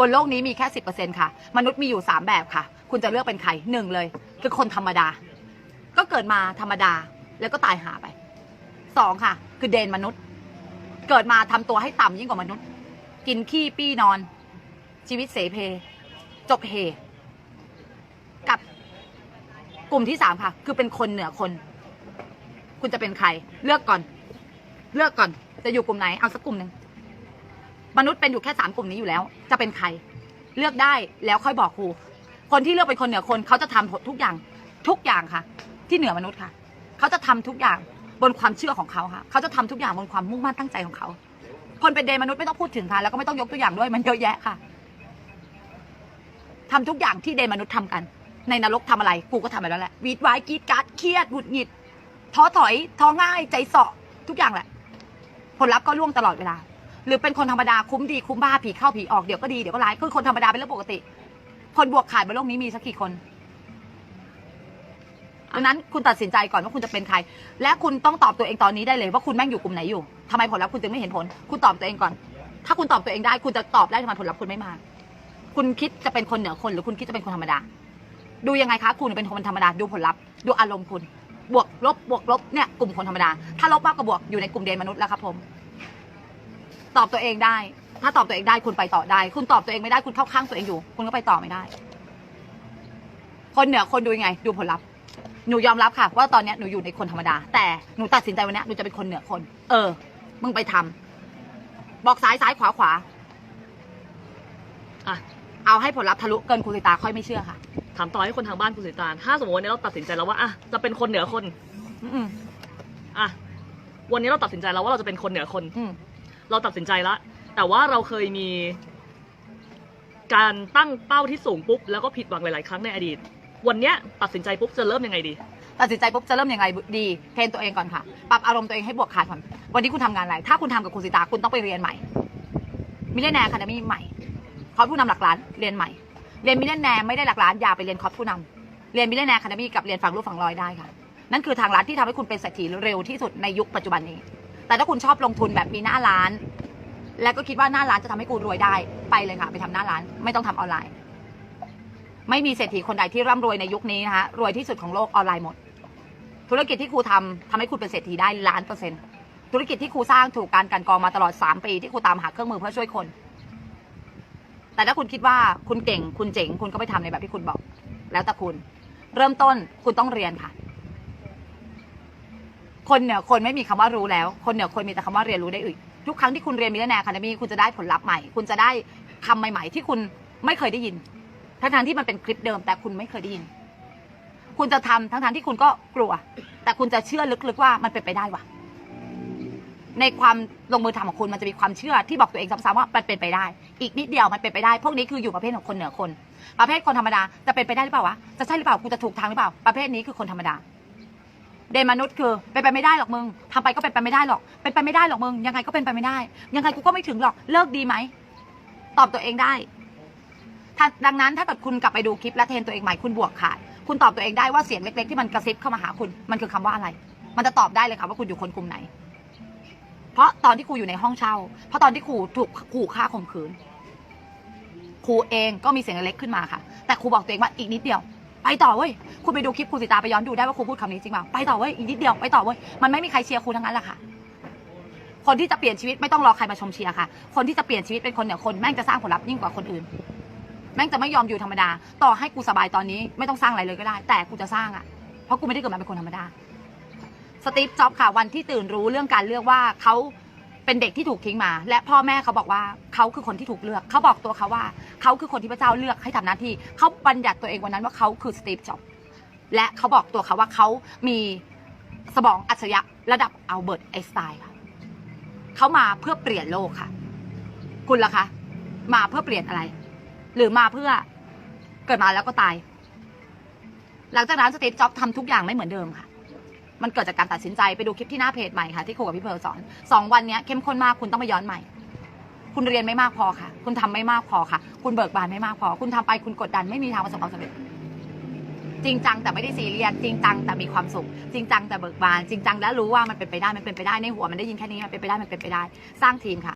บนโลกนี้มีแค่สิบเปอร์เซ็นค่ะ มนุษย์มีอยู่สามแบบค่ะ คุณจะเลือกเป็นใครหนึ่งเลย คือคนธรรมดา ก็เกิดมาธรรมดาแล้วก็ตายหาไปสองค่ะ คือเดนมนุษย์ เกิดมาทำตัวให้ต่ำยิ่งกว่ามนุษย์ กินขี้ปี้นอน ชีวิตเสเพ จบเฮกับกลุ่มที่สามค่ะ คือเป็นคนเหนือคน คุณจะเป็นใคร เลือกก่อน เลือกก่อน จะอยู่กลุ่มไหน เอาสักกลุ่มหนึ่ง มนุษย์เป็นอยู่แค่สามกลุ่มนี้อยู่แล้ว จะเป็นใคร เลือกได้แล้วค่อยบอกครู คนที่เลือกเป็นคนเหนือคนเขาจะทำทุกอย่างทุกอย่างค่ะ ที่เหนือมนุษย์ค่ะ เขาจะทำทุกอย่างบนความเชื่อของเขาค่ะ เขาจะทำทุกอย่างบนความมุ่งมั่นตั้งใจของเขา คนเป็นเดนมนุษย์ไม่ต้องพูดถึงค่ะ แล้วก็ไม่ต้องยกตัวอย่างด้วยมันเยอะแยะค่ะทำทุกอย่างที่เดนมนุษย์ทำกัน ในนรกทำอะไร กูก็ทำไปแล้วแหละ วีดไวายกรีดการ์ดเครียดหงุดหงิด ท้อถอย ท้อง่าย ใจเสาะทุกอย่างแหละ ผลลัพธ์ก็ล่วงตลอดเวลา หรือเป็นคนธรรมดาคุ้มดีคุ้มบ้าผีเข้าผีออกเดี๋ยวก็ดีเดี๋ยวก็ร้ายคือคนธรรมดาเป็นเรื่องปกติ คนบวกขาดบนโลกนี้มีสักกี่คนดังนั้นคุณตัดสินใจก่อนว่าคุณจะเป็นใคร และคุณต้องตอบตัวเองตอนนี้ได้เลย ว่าคุณแม่งอยู่กลุ่มไหนอยู่ทำไมผลลัพธ์คุณจึงไม่เห็นผล คุณตอบตัวเองก่อน ถ้าคุณตอบตัวเองได้ คุณจะตอบได้ทำไมผลลัพธ์คุณไม่มา คุณคิดจะเป็นคนเหนือคน หรือคุณคิดจะเป็นคนธรรมดา ดูยังไงคะ คุณเป็นคนธรรมดา ดูผลลัพธ์ ดูอารมณ์คุณ บวกลบบวกลบเนี่ยกลุ่มคนธรรมดา ถ้าลบมากกว่าบวกอยู่ในกลุ่มเดนมนุษย์แล้วครับผม ตอบตัวเองได้ ถ้าตอบตัวเองได้คุณไปต่อได้ คุณตอบตัวเองไม่ได้คุณเข้าข้างตัวเองอยู่ คุณก็ไปต่อไม่ได้ คนเหนือคนดูยังไง ดูผลลัพธ์หนูยอมรับค่ะว่าตอนเนี้ยหนูอยู่ในคนธรรมดา แต่หนูตัดสินใจวันเนี้ยหนูจะเป็นคนเหนือคน เออ มึงไปทำบอกซ้ายซ้ายขวาขวาอะเอาให้ผลลัพธ์ทะลุเกินคุณสิตาค่อยไม่เชื่อค่ะ ถามต่อให้คนทางบ้านคุณสิตางถ้าสมมติวันนี้เราตัดสินใจแล้วว่าอะจะเป็นคนเหนือคน อืมอะวันนี้เราตัดสินใจแล้วว่าเราจะเป็นคนเหนือคน อืม เราตัดสินใจแล้วแต่ว่าเราเคยมี การตั้งเป้าที่สูงปุ๊บแล้วก็ผิดหวังหลาย ๆ ครั้งในอดีต วันเนี้ยตัดสินใจปุ๊บจะเริ่มยังไงดี ตัดสินใจปุ๊บจะเริ่มยังไงดีเทรนตัวเองก่อนค่ะปรับอารมณ์ตัวเองให้บวกขาดก่อนวันนี้คุณทำงานอะไร ถ้าคุณทำกับคุณสิตาคุณต้องไปเรียนใหม่มิเลนแนร์คาเดมี่ใหม่คอร์สผู้นำหลักล้านเรียนใหม่ เรียนมิเลนแนร์ไม่ได้หลักล้านอย่าไปเรียนคอร์สผู้นำเรียนมิเลนแนร์คาเดมี่กับเรียนฟังรูปฟังรอยได้ค่ะ นั่นคือทางร้านที่ทำให้คุณเป็นเศรษฐีเร็วที่สุดในยุคปัจจุบันนี้ แต่ถ้าคุณชอบลงทุนแบบมีหน้าร้าน แล้วก็คิดว่าหน้าร้านจะทำให้คุณรวยได้ไปเลยค่ะ ไปทำหน้าร้าน ไม่ต้องทำออนไลน์ ไม่มีเศรษฐีคนใดที่ร่ำรวยในยุคนี้นะคะรวยที่สุดของโลกออนไลน์หมด ธุรกิจที่ครูทำทำให้คุณเป็นเศรษฐีได้ล้านเปอร์เซ็นต์ธุรกิจที่ครูสร้างถูกการกันกองมาตลอด 3 ปีที่ครูตามหาเครื่องมือเพื่อช่วยคน แต่ถ้าคุณคิดว่าคุณเก่งคุณเจ๋ง คุณก็ไปทำในแบบที่คุณบอก แล้วแต่คุณ เริ่มต้นคุณต้องเรียนค่ะ คนเหนือคนไม่มีคำว่ารู้แล้ว คนเหนือคนมีแต่คำว่าเรียนรู้ได้อีกทุกครั้งที่คุณเรียนมิเลนแนร์คาเดมีคุณจะได้ผลลัพธ์ใหม่ คุณจะได้คำใหม่ ๆ ที่คุณไม่เคยได้ยิน ทั้งๆที่มันเป็นคลิปเดิมแต่คุณไม่เคยได้ยิน คุณจะทำทั้งๆที่คุณก็กลัว แต่คุณจะเชื่อลึกๆว่ามันเป็นไปได้วะในความลงมือทำของคุณมันจะมีความเชื่อที่บอกตัวเองซ้ำๆว่ามันเป็นไปได้ อีกนิดเดียวมันเป็นไปได้ พวกนี้คืออยู่ประเภทของคนเหนือคน ประเภทคนธรรมดาจะเป็นไปได้หรือเปล่าวะ จะใช่หรือเปล่า กูจะถูกทางหรือเปล่า ประเภทนี้คือคนธรรมดา เดนมนุษย์คือเป็นไปไม่ได้หรอกมึงทำไปก็เป็นไปไม่ได้หรอกเป็นไปไม่ได้หรอกมึงยังไงก็เป็นไปไม่ได้ ยังไงกูก็ไม่ถึงหรอกเลิกดีไหมตอบตัวเองได้ถ้าดังนั้นถ้าเกิดคุณกลับไปดูคลิปและเทรนตัวเองใหม่คุณบวกขาดคุณตอบตัวเองได้ว่าเสียงเล็ก ๆ ที่มันกระซิบเข้ามาหาคุณมันคือคำว่าอะไร มันจะตอบได้เลยค่ะว่าคุณอยู่คนกลุ่มไหน เพราะตอนที่ครูอยู่ในห้องเช่า เพราะตอนที่ครูถูกขู่ฆ่าข่มขืน ครูเองก็มีเสียงเล็กขึ้นมาค่ะ แต่ครูบอกตัวเองว่าอีกนิดเดียว ไปต่อเว้ย คุณไปดูคลิปครูสิตาไปย้อนดูได้ว่าครูพูดคำนี้จริงเปล่า ไปต่อเว้ย อีกนิดเดียว ไปต่อเว้ย มันไม่มีใครเชียร์ครูทั้งนั้นแหละค่ะ คนที่จะเปลี่ยนชีวิตไม่ต้องรอใครมาชมเชียร์ค่ะ คนที่จะเปลี่ยนชีวิตเป็นคนเนี่ยคนแม่งจะสร้างผลลัพธ์ยิ่งกว่าคนอื่น แม่งจะไม่ยอมอยู่ธรรมดา ต่อให้กูสบายตอนนี้ไม่ต้องสร้างอะไรเลยก็ได้ แต่กูจะสร้างอะ เพราะกูไม่ได้เกิดมาเป็นคนธรรมดา สตีฟ จ็อบส์ค่ะ วันที่ตื่นรู้เรื่องการเลือกว่าเขา เป็นเด็กที่ถูกทิ้งมา และพ่อแม่เขาบอกว่าเขาคือคนที่ถูกเลือก เขาบอกตัวเขาว่า เขาคือคนที่พระเจ้าเลือกให้ทำหน้าที่ เขาบัญญัติตัวเองวันนั้นว่าเขาคือสตีฟจ็อบและเขาบอกตัวเขาว่าเขามีสมองอัจฉริยะระดับอัลเบิร์ตไอน์สไตน์ค่ะเขามาเพื่อเปลี่ยนโลกค่ะ คุณล่ะคะ มาเพื่อเปลี่ยนอะไร หรือมาเพื่อเกิดมาแล้วก็ตาย หลังจากนั้นสตีฟจ็อบทำทุกอย่างไม่เหมือนเดิมค่ะ มันเกิดจากการตัดสินใจไปดูคลิปที่หน้าเพจใหม่ค่ะที่ครูกับพี่เพร์ลสอนสองวันเนี้ยเข้มข้นมากคุณต้องไปย้อนใหม่ คุณเรียนไม่มากพอค่ะ คุณทำไม่มากพอค่ะ คุณเบิกบานไม่มากพอ คุณทำไปคุณกดดันไม่มีทางประสบความสำเร็จจริงจังแต่ไม่ได้ซีเรียสจริงจังแต่มีความสุข จริงจังแต่เบิกบาน จริงจังแล้วรู้ว่ามันเป็นไปได้มันเป็นไปได้ในหัวมันได้ยินแค่นี้มันเป็นไปได้มันเป็นไปได้ สร้างทีมค่ะ